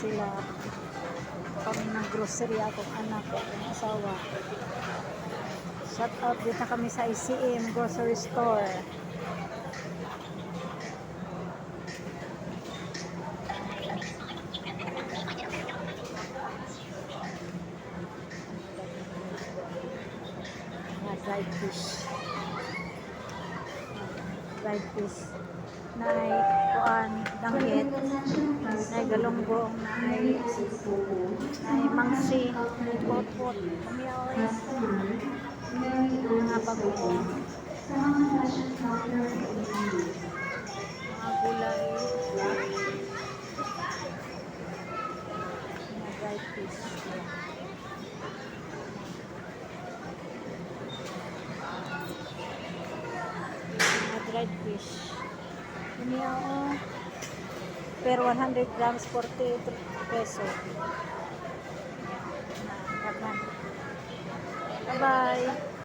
Sila. Kami ng grocery akong anak at asawa. Shout out dito kami sa ICM grocery store. Mga dried fish. Dried fish. Nay kuan danggit. Nay galunggong, nay nay mangsi, potpot, kamiyawis. Mga bagoong. Mga gulay. Mga dried fish. mga dried fish. Ako. Per 100 grams, 48 peso. Bye-bye.